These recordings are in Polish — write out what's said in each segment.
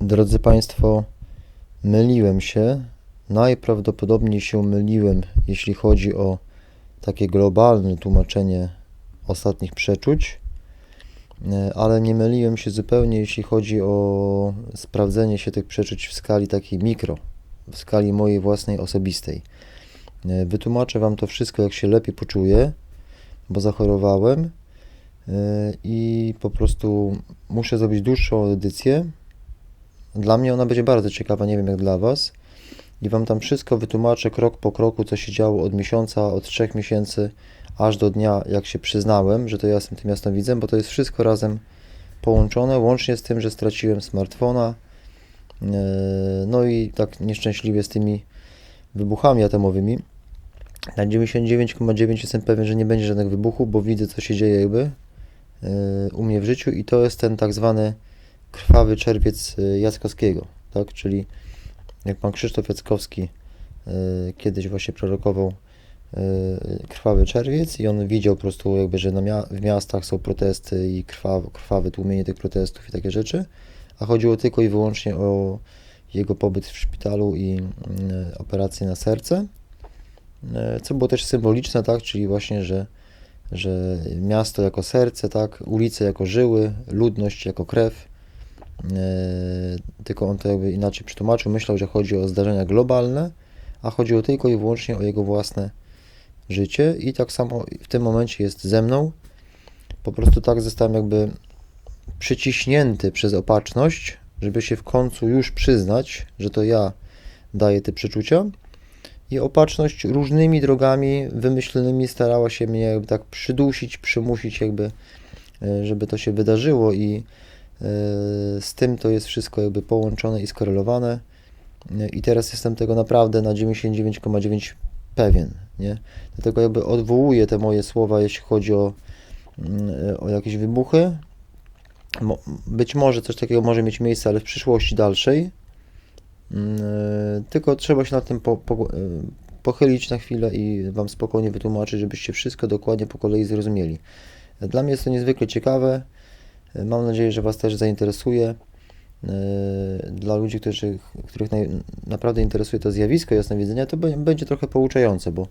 Drodzy Państwo, myliłem się. Najprawdopodobniej się myliłem, jeśli chodzi o takie globalne tłumaczenie ostatnich przeczuć, e, ale nie myliłem się zupełnie, jeśli chodzi o sprawdzenie się tych przeczuć w skali takiej mikro, w skali mojej własnej osobistej. E, Wytłumaczę Wam to wszystko, jak się lepiej poczuję, bo zachorowałem e, i po prostu muszę zrobić dłuższą edycję. Dla mnie ona będzie bardzo ciekawa, nie wiem jak dla Was. I Wam tam wszystko wytłumaczę krok po kroku, co się działo od miesiąca, od trzech miesięcy, aż do dnia, jak się przyznałem, że to ja jestem tym jasnowidzem, bo to jest wszystko razem połączone, łącznie z tym, że straciłem smartfona. e, No i tak nieszczęśliwie z tymi wybuchami atomowymi. Na 99,9 jestem pewien, że nie będzie żadnych wybuchów, bo widzę, co się dzieje jakby e, u mnie w życiu i to jest ten tak zwany krwawy czerwiec e, Jackowskiego, tak? Czyli jak pan Krzysztof Jackowski e, kiedyś właśnie prorokował e, krwawy czerwiec i on widział po prostu jakby, że mia- w miastach są protesty i krwawe, krwawe tłumienie tych protestów i takie rzeczy, a chodziło tylko i wyłącznie o jego pobyt w szpitalu i mm, operację na serce, E, co było też symboliczne, tak, czyli właśnie, że, że miasto jako serce, tak, ulice jako żyły, ludność jako krew, tylko on to jakby inaczej przetłumaczył, myślał, że chodzi o zdarzenia globalne, a chodziło tylko i wyłącznie o jego własne życie i tak samo w tym momencie jest ze mną. Po prostu tak zostałem jakby przyciśnięty przez opatrzność, żeby się w końcu już przyznać, że to ja daję te przeczucia. I opatrzność różnymi drogami wymyślonymi starała się mnie jakby tak przydusić, przymusić jakby, e, żeby to się wydarzyło i e, z tym to jest wszystko jakby połączone i skorelowane. E, I teraz jestem tego naprawdę na 99,9 pewien, nie? Dlatego jakby odwołuję te moje słowa, jeśli chodzi o, mm, e, o jakieś wybuchy. Być może coś takiego może mieć miejsce, ale w przyszłości dalszej. Mm, e, Tylko trzeba się nad tym po, po, e, pochylić na chwilę i Wam spokojnie wytłumaczyć, żebyście wszystko dokładnie po kolei zrozumieli. Dla mnie jest to niezwykle ciekawe. Mam nadzieję, że Was też zainteresuje. E, Dla ludzi, którzy, których naprawdę interesuje to zjawisko jasnowidzenia, to będzie trochę pouczające, bo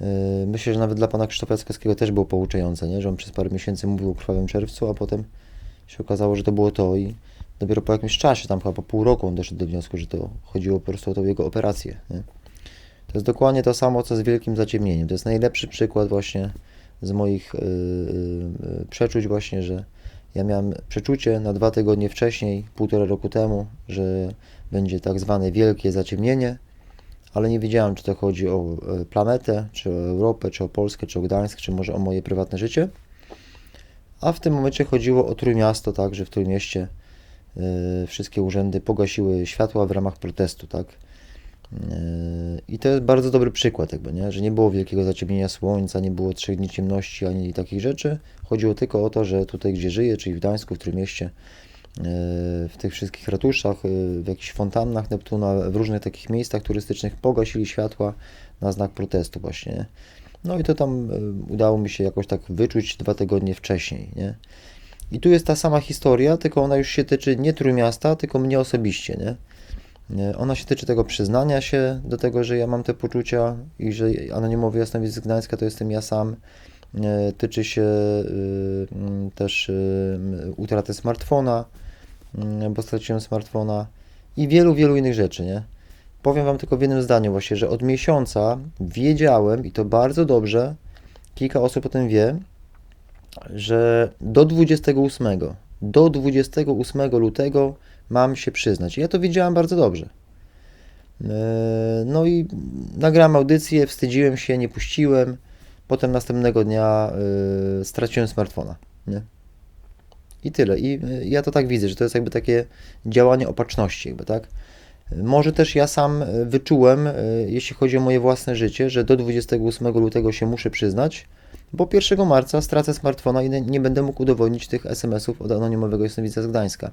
e, myślę, że nawet dla pana Krzysztofa Jackowskiego też było pouczające, nie? że on przez parę miesięcy mówił o krwawym czerwcu, a potem się okazało, że to było to i dopiero po jakimś czasie, tam chyba po pół roku on doszedł do wniosku, że to chodziło po prostu o tą jego operację. Nie? To jest dokładnie to samo, co z wielkim zaciemnieniem. To jest najlepszy przykład właśnie z moich yy, yy, przeczuć właśnie, że ja miałem przeczucie na dwa tygodnie wcześniej, półtora roku temu, że będzie tak zwane wielkie zaciemnienie, ale nie wiedziałem, czy to chodzi o e, planetę, czy o Europę, czy o Polskę, czy o Gdańsk, czy może o moje prywatne życie. A w tym momencie chodziło o Trójmiasto, tak, że w Trójmieście y, wszystkie urzędy pogasiły światła w ramach protestu, tak. I to jest bardzo dobry przykład, jakby, nie? że nie było wielkiego zaciemnienia słońca, nie było trzech dni ciemności ani takich rzeczy. Chodziło tylko o to, że tutaj, gdzie żyję, czyli w Gdańsku, w Trójmieście, y, w tych wszystkich ratuszach, y, w jakichś fontannach Neptuna, w różnych takich miejscach turystycznych pogasili światła na znak protestu właśnie. Nie? No i to tam y, udało mi się jakoś tak wyczuć dwa tygodnie wcześniej, nie? I tu jest ta sama historia, tylko ona już się tyczy nie Trójmiasta, tylko mnie osobiście, nie? Nie, Ona się tyczy tego przyznania się do tego, że ja mam te poczucia i że anonimowy jasnowic z Gdańska to jestem ja sam. Nie, Tyczy się mm, też utraty smartfona, bo straciłem smartfona i wielu, wielu innych rzeczy, nie? Powiem Wam tylko w jednym zdaniu właśnie, że od miesiąca wiedziałem i to bardzo dobrze, kilka osób o tym wie, że do 28, do 28 lutego mam się przyznać. Ja to wiedziałem bardzo dobrze. Eee, No i nagrałem audycję, wstydziłem się, nie puściłem. Potem następnego dnia e, straciłem smartfona. Nie? I tyle. I e, ja to tak widzę, że to jest jakby takie działanie opatrzności, jakby, tak? Może też ja sam e, wyczułem, e, jeśli chodzi o moje własne życie, że do 28 lutego się muszę przyznać, bo 1 marca stracę smartfona i nie- będę mógł udowodnić tych SMS-ów od anonimowego jasnowica z Gdańska.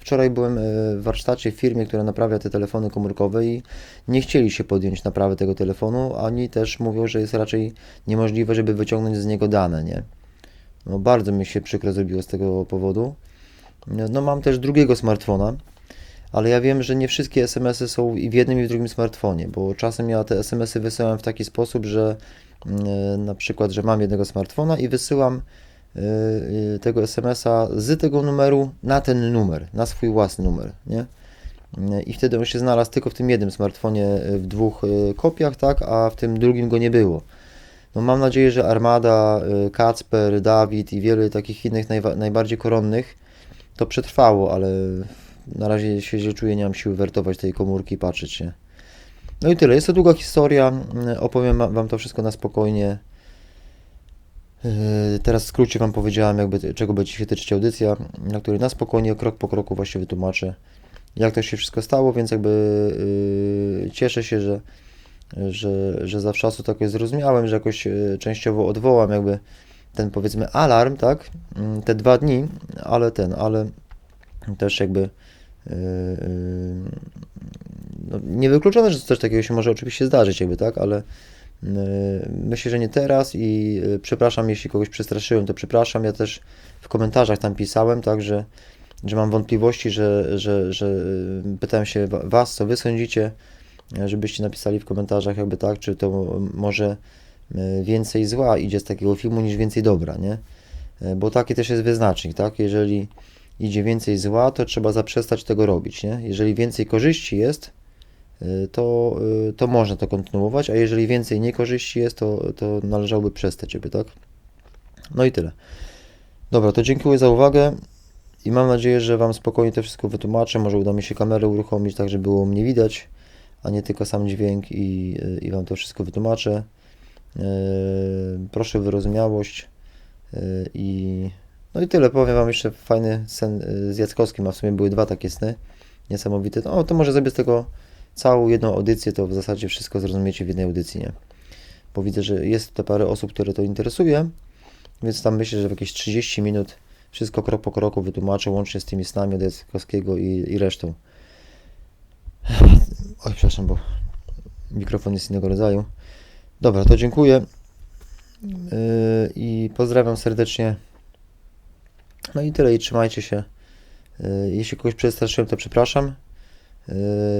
Wczoraj byłem e, w warsztacie w firmie, która naprawia te telefony komórkowe i nie chcieli się podjąć naprawy tego telefonu, ani też mówią, że jest raczej niemożliwe, żeby wyciągnąć z niego dane, nie? No bardzo mi się przykro zrobiło z tego powodu. No mam też drugiego smartfona, ale ja wiem, że nie wszystkie SMS-y są i w jednym i w drugim smartfonie, bo czasem ja te SMS-y wysyłam w taki sposób, że mm, na przykład, że mam jednego smartfona i wysyłam tego SMS-a z tego numeru na ten numer, na swój własny numer, nie? Y, I wtedy on się znalazł tylko w tym jednym smartfonie y, w dwóch y, kopiach, tak, a w tym drugim go nie było. No mam nadzieję, że Armada, y, Kacper, Dawid i wiele takich innych najbardziej koronnych to przetrwało, ale na razie się źle czuję, nie mam siły wertować tej komórki i patrzeć się. No i tyle. Jest to długa historia. y, Opowiem wa- Wam to wszystko na spokojnie. Yy, Teraz w skrócie Wam powiedziałem, jakby, czego będzie się tyczyć audycja, na której na spokojnie, krok po kroku właśnie wytłumaczę, jak to się wszystko stało, więc jakby yy, cieszę się, że, że, że zawczasu to jakoś zrozumiałem, że jakoś yy, częściowo odwołam jakby ten powiedzmy alarm, tak, Yy, te dwa dni, ale ten, ale też jakby yy, yy, no, niewykluczone, że coś takiego się może oczywiście zdarzyć jakby, tak, ale myślę, że nie teraz i yy, przepraszam, jeśli kogoś przestraszyłem, to przepraszam, ja też w komentarzach tam pisałem, tak, że, mam wątpliwości, że, że, że yy, pytałem się wa- was, co wy sądzicie, żebyście napisali w komentarzach jakby tak, czy to może więcej zła idzie z takiego filmu niż więcej dobra, nie? Bo taki też jest wyznacznik, tak? Jeżeli idzie więcej zła, to trzeba zaprzestać tego robić, nie? Jeżeli więcej korzyści jest, y, to, y, to można to kontynuować, a jeżeli więcej niekorzyści jest, to, to należałoby przestać, jakby, tak? No i tyle. Dobra, to dziękuję za uwagę i mam nadzieję, że Wam spokojnie to wszystko wytłumaczę. Może uda mi się kamerę uruchomić, tak żeby było mnie widać, a nie tylko sam dźwięk i, i Wam to wszystko wytłumaczę. Proszę o wyrozumiałość i no i tyle. Powiem Wam jeszcze fajny sen z Jackowskim, a w sumie były dwa takie sny niesamowite. No to może zrobię z tego całą jedną audycję, to w zasadzie wszystko zrozumiecie w jednej audycji, nie? Bo widzę, że jest tutaj parę osób, które to interesuje, więc tam myślę, że w jakieś 30 minut wszystko krok po kroku wytłumaczę, łącznie z tymi snami od Jackowskiego i, i resztą. Oj, przepraszam, bo mikrofon jest innego rodzaju. Dobra, to dziękuję yy, i pozdrawiam serdecznie. No i tyle, i trzymajcie się. Yy, Jeśli kogoś przestraszyłem, to przepraszam. Yy,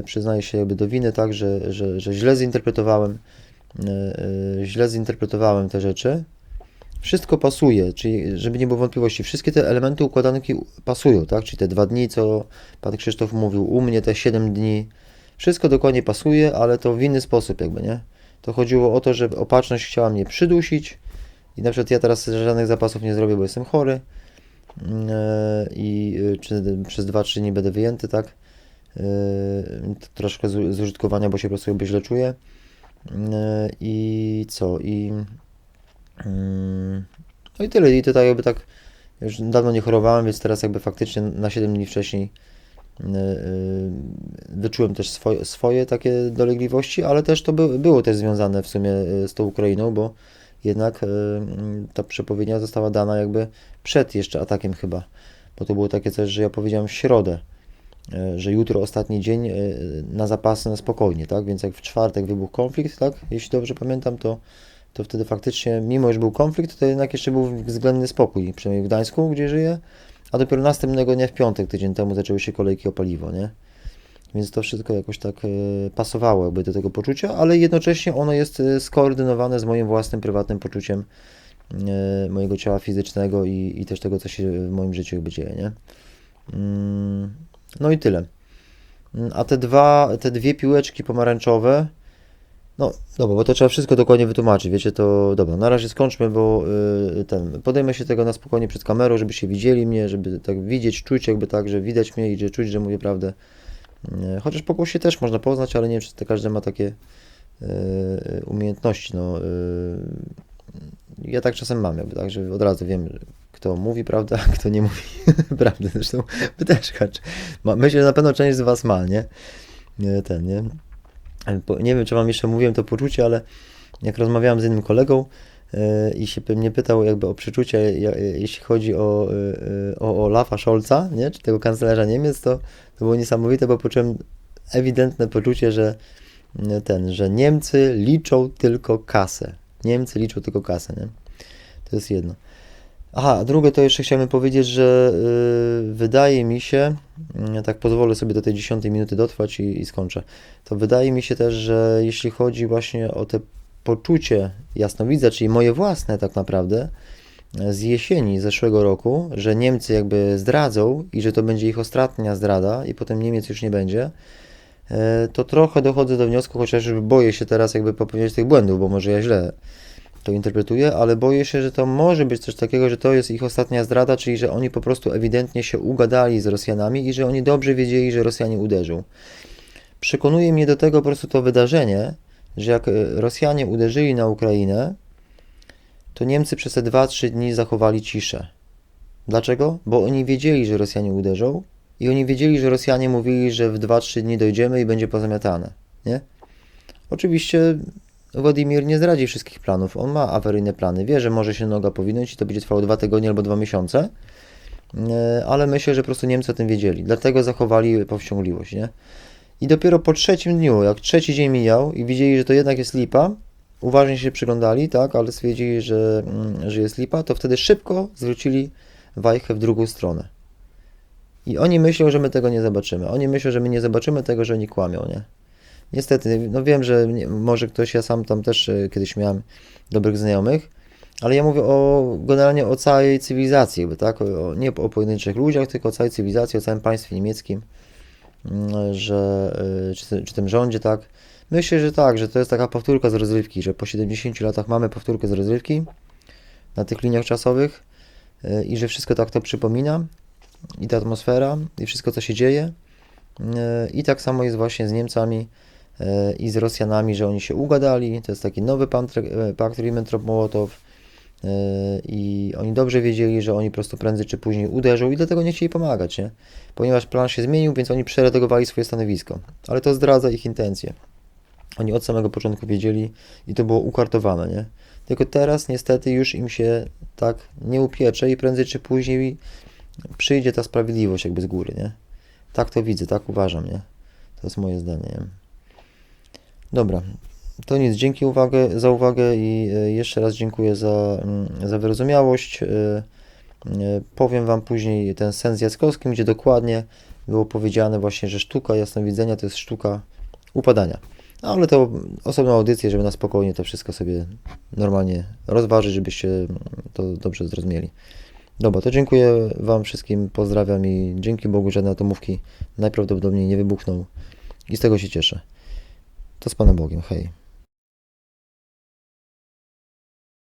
Przyznaję się jakby do winy, tak, że, że, że źle zinterpretowałem, yy, yy, źle zinterpretowałem te rzeczy. Wszystko pasuje, czyli żeby nie było wątpliwości, wszystkie te elementy układanki pasują, tak? Czyli te dwa dni, co pan Krzysztof mówił, u mnie te 7 dni, wszystko dokładnie pasuje, ale to w inny sposób jakby, nie? To chodziło o to, że opatrzność chciała mnie przydusić i na przykład ja teraz żadnych zapasów nie zrobię, bo jestem chory yy, i yy, czy, przez 2-3 dni będę wyjęty, tak? Yy, troszkę z, z użytkowania, bo się po prostu źle czuję. Yy, I co? I Mm, No i tyle. I tutaj jakby tak już dawno nie chorowałem, więc teraz jakby faktycznie na 7 dni wcześniej yy, yy, wyczułem też swoje, swoje takie dolegliwości, ale też to by, było też związane w sumie yy, z tą Ukrainą, bo jednak yy, ta przepowiednia została dana jakby przed jeszcze atakiem chyba, bo to było takie coś, że ja powiedziałem w środę, yy, że jutro ostatni dzień yy, na zapasy na spokojnie, tak? Więc jak w czwartek wybuchł konflikt, tak? Jeśli dobrze pamiętam, to to wtedy faktycznie, mimo że był konflikt, to jednak jeszcze był względny spokój, przynajmniej w Gdańsku, gdzie żyję, a dopiero następnego dnia w piątek, tydzień temu, zaczęły się kolejki o paliwo, nie? Więc to wszystko jakoś tak e, pasowało jakby do tego poczucia, ale jednocześnie ono jest e, skoordynowane z moim własnym, prywatnym poczuciem e, mojego ciała fizycznego i, i też tego, co się w moim życiu jakby dzieje, nie? Mm, No i tyle. Mm, A te dwa, te dwie piłeczki pomarańczowe, no, dobra, bo to trzeba wszystko dokładnie wytłumaczyć, wiecie, to dobra, na razie skończmy, bo y, ten, podejmę się tego na spokojnie przed kamerą, żebyście widzieli mnie, żeby tak widzieć, czuć jakby tak, że widać mnie i że czuć, że mówię prawdę. Y, Chociaż po głosie też można poznać, ale nie wiem, czy każdy ma takie y, umiejętności, no. y, Ja tak czasem mam, jakby tak, że od razu wiem, kto mówi prawdę, a kto nie mówi prawdy. Zresztą wy też, Myślę, że na pewno część z was ma, nie? Nie, Ten, nie? Bo Nie wiem, czy wam jeszcze mówiłem to poczucie, ale jak rozmawiałem z innym kolegą yy, i się mnie pytał jakby o przeczucia, ja- jeśli chodzi o, o Olafa Scholza, nie? czy tego kanclerza Niemiec, to, to było niesamowite, bo poczułem ewidentne poczucie, że ten, że Niemcy liczą tylko kasę. Niemcy liczą tylko kasę, nie? To jest jedno. Aha, drugie to jeszcze chciałem powiedzieć, że y, wydaje mi się, mm, tak pozwolę sobie do tej 10 minuty dotrwać i, i skończę. To wydaje mi się też, że jeśli chodzi właśnie o te poczucie jasnowidza, czyli moje własne tak naprawdę, e, z jesieni zeszłego roku, że Niemcy jakby zdradzą i że to będzie ich ostatnia zdrada i potem Niemiec już nie będzie, to trochę dochodzę do wniosku, chociaż boję się teraz jakby popełniać tych błędów, bo może ja źle to interpretuję, ale boję się, że to może być coś takiego, że to jest ich ostatnia zdrada, czyli że oni po prostu ewidentnie się ugadali z Rosjanami i że oni dobrze wiedzieli, że Rosjanie uderzą. Przekonuje mnie do tego po prostu to wydarzenie, że jak e, Rosjanie uderzyli na Ukrainę, to Niemcy przez te 2-3 dni zachowali ciszę. Dlaczego? Bo oni wiedzieli, że Rosjanie uderzą i oni wiedzieli, że Rosjanie mówili, że w 2-3 dni dojdziemy i będzie pozamiatane. Nie? Oczywiście Władimir nie zdradzi wszystkich planów. On ma awaryjne plany. Wie, że może się noga powinąć i to będzie trwało dwa tygodnie albo dwa miesiące. E, Ale myślę, że po prostu Niemcy o tym wiedzieli. Dlatego zachowali powściągliwość, nie? I dopiero po trzecim dniu, jak trzeci dzień mijał i widzieli, że to jednak jest lipa, uważnie się przyglądali, tak, ale stwierdzili, że, mm, że jest lipa, to wtedy szybko zwrócili wajchę w drugą stronę. I oni myślą, że my tego nie zobaczymy. Oni myślą, że my nie zobaczymy tego, że oni kłamią, nie? Niestety, no wiem, że nie, może ktoś, ja sam tam też e, kiedyś miałem dobrych znajomych, ale ja mówię o, generalnie o całej cywilizacji, jakby, tak? O, nie o pojedynczych ludziach, tylko o całej cywilizacji, o całym państwie niemieckim, mm, że, e, czy, czy tym rządzie, tak? Myślę, że tak, że to jest taka powtórka z rozrywki, że po 70 latach mamy powtórkę z rozrywki na tych liniach czasowych e, i że wszystko tak to przypomina i ta atmosfera i wszystko, co się dzieje. E, I tak samo jest właśnie z Niemcami e, i z Rosjanami, że oni się ugadali. To jest taki nowy pakt e, Ribbentrop-Mołotow i oni dobrze wiedzieli, że oni po prostu prędzej czy później uderzą i dlatego nie chcieli pomagać, nie? Ponieważ plan się zmienił, więc oni przeredagowali swoje stanowisko. Ale to zdradza ich intencje. Oni od samego początku wiedzieli i to było ukartowane, nie? Tylko teraz niestety już im się tak nie upiecze i prędzej czy później przyjdzie ta sprawiedliwość jakby z góry, nie? Tak to widzę, tak uważam, nie? To jest moje zdanie. Nie? Dobra, to nic. Dzięki uwagę, za uwagę i e, jeszcze raz dziękuję za, mm, za wyrozumiałość. E, e, Powiem Wam później ten sens Jackowski, gdzie dokładnie było powiedziane właśnie, że sztuka jasnowidzenia to jest sztuka upadania. Ale to osobną audycję, żeby na spokojnie to wszystko sobie normalnie rozważyć, żebyście to dobrze zrozumieli. Dobra, to dziękuję Wam wszystkim, pozdrawiam i dzięki Bogu żadne atomówki najprawdopodobniej nie wybuchną i z tego się cieszę. To z Panem Bogiem, hej.